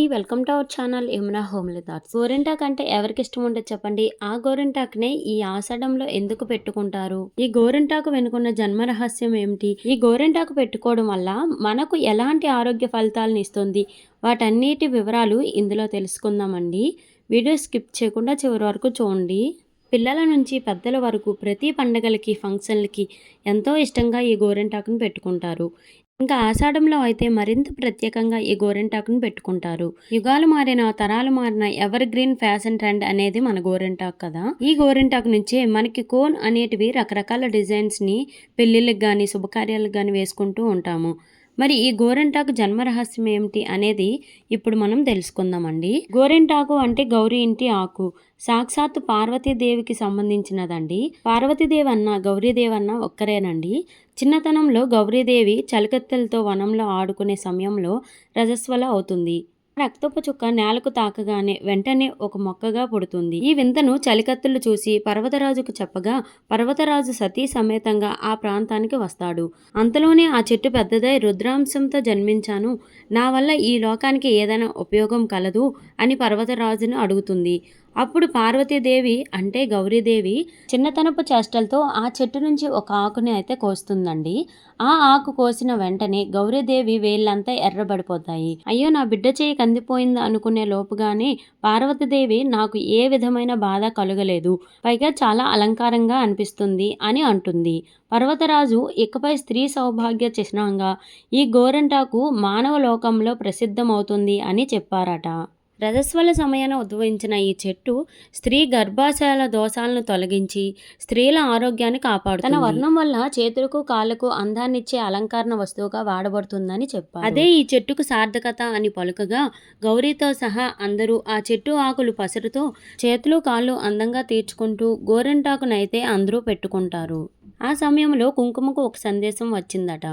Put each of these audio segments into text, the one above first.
అండి welcome to our channel Yamuna homely thoughts. గోరింటాక్ అంటే ఎవరికి ఇష్టం ఉండదు చెప్పండి. ఆ గోరింటాక్నే ఈ ఆషాఢంలో ఎందుకు పెట్టుకుంటారు? ఈ గోరింటాకు వెనుకున్న జన్మ రహస్యం ఏమిటి? ఈ గోరింటాకు పెట్టుకోవడం వల్ల మనకు ఎలాంటి ఆరోగ్య ఫలితాలను ఇస్తుంది? వాటన్నిటి వివరాలు ఇందులో తెలుసుకుందామండి. వీడియో స్కిప్ చేయకుండా చివరి వరకు చూడండి. పిల్లల నుంచి పెద్దల వరకు ప్రతి పండగలకి ఫంక్షన్లకి ఎంతో ఇష్టంగా ఈ గోరింటాకును పెట్టుకుంటారు. ఇంకా ఆషాఢంలో అయితే మరింత ప్రత్యేకంగా ఈ గోరెంటాకును పెట్టుకుంటారు. యుగాలు మారిన తరాలు మారిన ఎవర్ గ్రీన్ ఫ్యాషన్ ట్రెండ్ అనేది మన గోరింటాకు కదా? ఈ గోరెంటాకు నుంచే మనకి కోన్ అనేటివి రకరకాల డిజైన్స్ని పెళ్ళిళ్ళకి కానీ శుభకార్యాలకు కానీ వేసుకుంటూ ఉంటాము. మరి ఈ గోరెంటాకు జన్మ రహస్యం ఏమిటి అనేది ఇప్పుడు మనం తెలుసుకుందామండి. గోరెంటాకు అంటే గౌరీ ఇంటి ఆకు. సాక్షాత్ పార్వతీదేవికి సంబంధించినదండి. పార్వతీదేవి అన్న గౌరీదేవి అన్న ఒక్కరేనండి. చిన్నతనంలో గౌరీదేవి చలికత్తెలతో వనంలో ఆడుకునే సమయంలో రజస్వల అవుతుంది. రక్తపు చుక్క నేలకు తాకగానే వెంటనే ఒక మొక్కగా పుడుతుంది. ఈ వింతను చలికత్తులు చూసి పర్వతరాజుకు చెప్పగా పర్వతరాజు సతీ సమేతంగా ఆ ప్రాంతానికి వస్తాడు. అంతలోనే ఆ చెట్టు పెద్దదై రుద్రాంశంతో జన్మించాను. నా వల్ల ఈ లోకానికి ఏదైనా ఉపయోగం కలదు అని పర్వతరాజును అడుగుతుంది. అప్పుడు పార్వతీదేవి అంటే గౌరీదేవి చిన్నతనపు చేష్టలతో ఆ చెట్టు నుంచి ఒక ఆకుని అయితే కోస్తుందండి. ఆ ఆకు కోసిన వెంటనే గౌరీదేవి వేళ్ళంతా ఎర్రబడిపోతాయి. అయ్యో నా బిడ్డ చేయి కందిపోయింది అనుకునే లోపుగానే పార్వతీదేవి నాకు ఏ విధమైన బాధ కలగలేదు. పైగా చాలా అలంకారంగా అనిపిస్తుంది అని అంటుంది. పర్వతరాజు ఇకపై స్త్రీ సౌభాగ్య చిహ్నంగా ఈ గోరంటాకు మానవ లోకంలో ప్రసిద్ధమవుతుంది అని చెప్పారట. రజస్వల సమయాన ఉద్భవించిన ఈ చెట్టు స్త్రీ గర్భాశయాల దోషాలను తొలగించి స్త్రీల ఆరోగ్యాన్ని కాపాడు తన వర్ణం వల్ల చేతులకు కాళ్ళకు అందాన్నిచ్చే అలంకరణ వస్తువుగా వాడబడుతుందని చెప్పారు. అదే ఈ చెట్టుకు సార్థకత అని పలుకగా గౌరీతో సహా అందరూ ఆ చెట్టు ఆకులు పసరుతో చేతులు కాళ్ళు అందంగా తీర్చుకుంటూ గోరెంటాకునైతే అందరూ పెట్టుకుంటారు. ఆ సమయంలో కుంకుమకు ఒక సందేశం వచ్చిందట.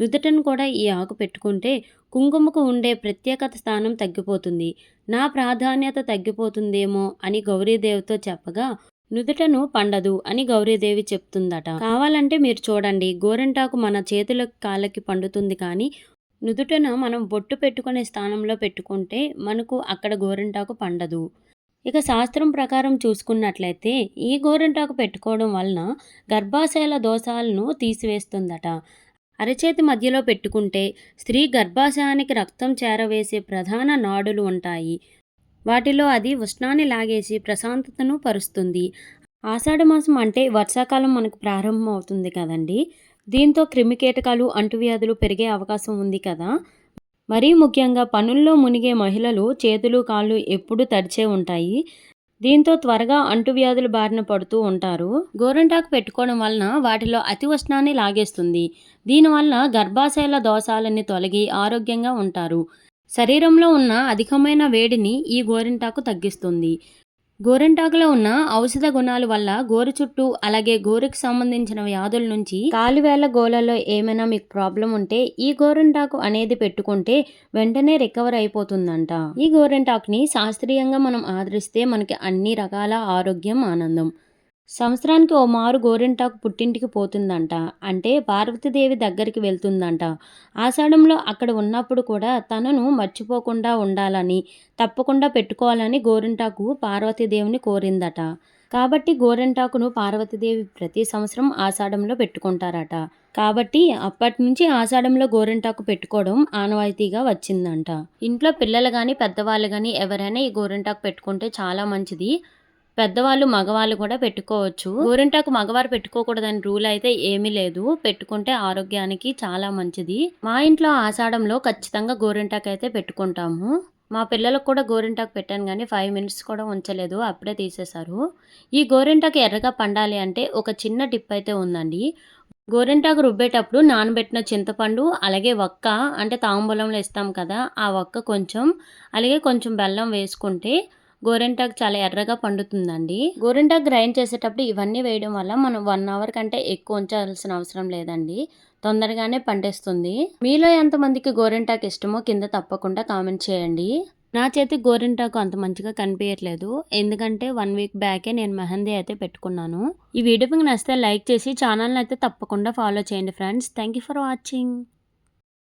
నుదుటను కూడా ఈ ఆకు పెట్టుకుంటే కుంకుమకు ఉండే ప్రత్యేకత స్థానం తగ్గిపోతుంది. నా ప్రాధాన్యత తగ్గిపోతుందేమో అని గౌరీదేవితో చెప్పగా నుదుటను పండదు అని గౌరీదేవి చెప్తుందట. కావాలంటే మీరు చూడండి గోరంటాకు మన చేతుల కాళ్ళకి పండుతుంది కానీ నుదుటను మనం బొట్టు పెట్టుకునే స్థానంలో పెట్టుకుంటే మనకు అక్కడ గోరంటాకు పండదు. ఇక శాస్త్రం ప్రకారం చూసుకున్నట్లయితే ఈ గోరంటాకు పెట్టుకోవడం వలన గర్భాశయాల దోషాలను తీసివేస్తుందట. అరచేతి మధ్యలో పెట్టుకుంటే స్త్రీ గర్భాశయానికి రక్తం చేరవేసే ప్రధాన నాడులు ఉంటాయి. వాటిలో అది ఉష్ణాన్ని లాగేసి ప్రశాంతతను పరుస్తుంది. ఆషాఢమాసం అంటే వర్షాకాలం మనకు ప్రారంభం అవుతుంది కదండి. దీంతో క్రిమికీటకాలు అంటువ్యాధులు పెరిగే అవకాశం ఉంది కదా. మరీ ముఖ్యంగా పనుల్లో మునిగే మహిళలు చేతులు కాళ్ళు ఎప్పుడూ తడిచే ఉంటాయి. దీంతో త్వరగా అంటువ్యాధుల బారిన పడుతూ ఉంటారు. గోరంటాకు పెట్టుకోవడం వలన వాటిలో అతి ఉష్ణాన్ని లాగేస్తుంది. దీనివల్ల గర్భాశయాల దోషాలన్నీ తొలగి ఆరోగ్యంగా ఉంటారు. శరీరంలో ఉన్న అధికమైన వేడిని ఈ గోరింటాకు తగ్గిస్తుంది. గోరింటాకులో ఉన్న ఔషధ గుణాల వల్ల గోరు చుట్టూ అలాగే గోరుకు సంబంధించిన వ్యాధుల నుంచి కాలువేల గోలలో ఏమైనా మీకు ప్రాబ్లం ఉంటే ఈ గోరింటాకు అనేది పెట్టుకుంటే వెంటనే రికవర్ అయిపోతుందంట. ఈ గోరింటాకుని శాస్త్రీయంగా మనం ఆదరిస్తే మనకి అన్ని రకాల ఆరోగ్యం ఆనందం. సంవత్సరానికి ఓ మారు గోరింటాకు పుట్టింటికి పోతుందంట. అంటే పార్వతీదేవి దగ్గరికి వెళ్తుందంట. ఆషాఢంలో అక్కడ ఉన్నప్పుడు కూడా తనను మర్చిపోకుండా ఉండాలని తప్పకుండా పెట్టుకోవాలని గోరింటాకు పార్వతీదేవిని కోరిందట. కాబట్టి గోరింటాకును పార్వతీదేవి ప్రతి సంవత్సరం ఆషాఢంలో పెట్టుకుంటారట. కాబట్టి అప్పటి నుంచి ఆషాఢంలో గోరింటాకు పెట్టుకోవడం ఆనవాయితీగా వచ్చిందంట. ఇంట్లో పిల్లలు కానీ పెద్దవాళ్ళు కానీ ఎవరైనా ఈ గోరింటాకు పెట్టుకుంటే చాలా మంచిది. పెద్దవాళ్ళు మగవాళ్ళు కూడా పెట్టుకోవచ్చు. గోరింటాకు మగవారు పెట్టుకోకూడదని రూల్ అయితే ఏమీ లేదు. పెట్టుకుంటే ఆరోగ్యానికి చాలా మంచిది. మా ఇంట్లో ఆషాఢంలో ఖచ్చితంగా గోరింటాకు అయితే పెట్టుకుంటాము. మా పిల్లలకు కూడా గోరింటాకు పెట్టాను కానీ ఫైవ్ మినిట్స్ కూడా ఉంచలేదు. అప్పుడే తీసేశారు. ఈ గోరింటాకు ఎర్రగా పండాలి అంటే ఒక చిన్న టిప్ అయితే ఉందండి. గోరింటాకు రుబ్బేటప్పుడు నానబెట్టిన చింతపండు అలాగే వక్క అంటే తాంబూలంలో ఇస్తాం కదా ఆ వక్క కొంచెం అలాగే కొంచెం బెల్లం వేసుకుంటే గోరెంటాకు చాలా ఎర్రగా పండుతుందండి. గోరింటాకు గ్రైండ్ చేసేటప్పుడు ఇవన్నీ వేయడం వల్ల మనం వన్ అవర్ కంటే ఎక్కువ ఉంచాల్సిన అవసరం లేదండి. తొందరగానే పండేస్తుంది. మీలో ఎంతమందికి గోరెంటాకు ఇష్టమో కింద తప్పకుండా కామెంట్ చేయండి. నా చేతి గోరింటాకు అంత మంచిగా కనిపించట్లేదు. ఎందుకంటే వన్ వీక్ బ్యాకే నేను మెహందీ అయితే పెట్టుకున్నాను. ఈ వీడియో మీకు నచ్చితే లైక్ చేసి ఛానల్ని అయితే తప్పకుండా ఫాలో చేయండి friends. Thank you for watching.